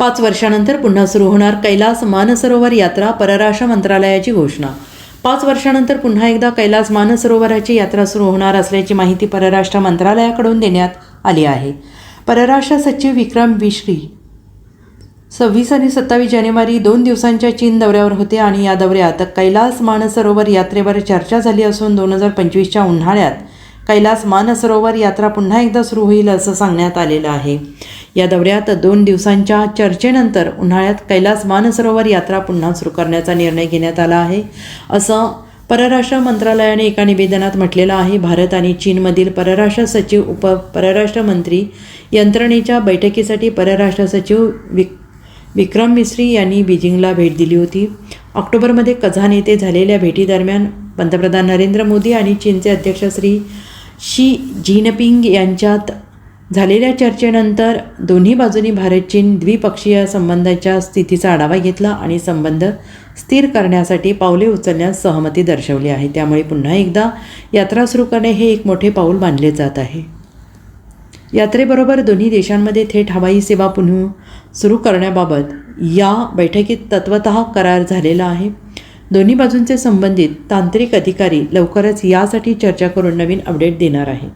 पाच वर्षानंतर पुन्हा सुरू होणार कैलास मानसरोवर यात्रा परराष्ट्र मंत्रालयाची घोषणा. पाच वर्षानंतर पुन्हा एकदा कैलास मानसरोवराची यात्रा सुरू होणार असल्याची माहिती परराष्ट्र मंत्रालयाकडून देण्यात आली आहे. परराष्ट्र सचिव विक्रम विश्री सव्वीस आणि सत्तावीस जानेवारी दोन दिवसांच्या चीन दौऱ्यावर होते आणि या दौऱ्यात कैलास मानसरोवर यात्रेवर चर्चा झाली असून दोन हजार पंचवीसच्या उन्हाळ्यात कैलास मानसरोवर यात्रा पुन्हा एकदा सुरू होईल असं सांगण्यात आलेलं आहे. या दौऱ्यात दोन दिवसांच्या चर्चेनंतर उन्हाळ्यात कैलास मानसरोवर यात्रा पुन्हा सुरू करण्याचा निर्णय घेण्यात आला आहे. असं परराष्ट्र मंत्रालयाने एका निवेदनात म्हटलेलं आहे. भारत आणि चीनमधील परराष्ट्र सचिव उप परराष्ट्र मंत्री यंत्रणेच्या बैठकीसाठी परराष्ट्र सचिव विक विक्रम मिस्री यांनी बीजिंगला भेट दिली होती. ऑक्टोबरमध्ये कझान येथे झालेल्या भेटीदरम्यान पंतप्रधान नरेंद्र मोदी आणि चीनचे अध्यक्ष श्री शी जिनपिंग यांच्यात झालेल्या चर्चेनंतर दोन्ही बाजूंनी भारत चीन द्विपक्षीय संबंधाच्या स्थितीचा आढावा घेतला आणि संबंध स्थिर करण्यासाठी पावले उचलण्यास सहमती दर्शवली आहे. त्यामुळे पुन्हा एकदा यात्रा सुरू करणे हे एक मोठे पाऊल मानले जात आहे. यात्रेबरोबर दोन्ही देशांमध्ये थेट हवाई सेवा पुन्हा सुरू करण्याबाबत या बैठकीत तत्वतः करार झालेला आहे. दोन्ही बाजूंचे संबंधित तांत्रिक अधिकारी लवकरच यासाठी चर्चा करून नवीन अपडेट देणार आहेत.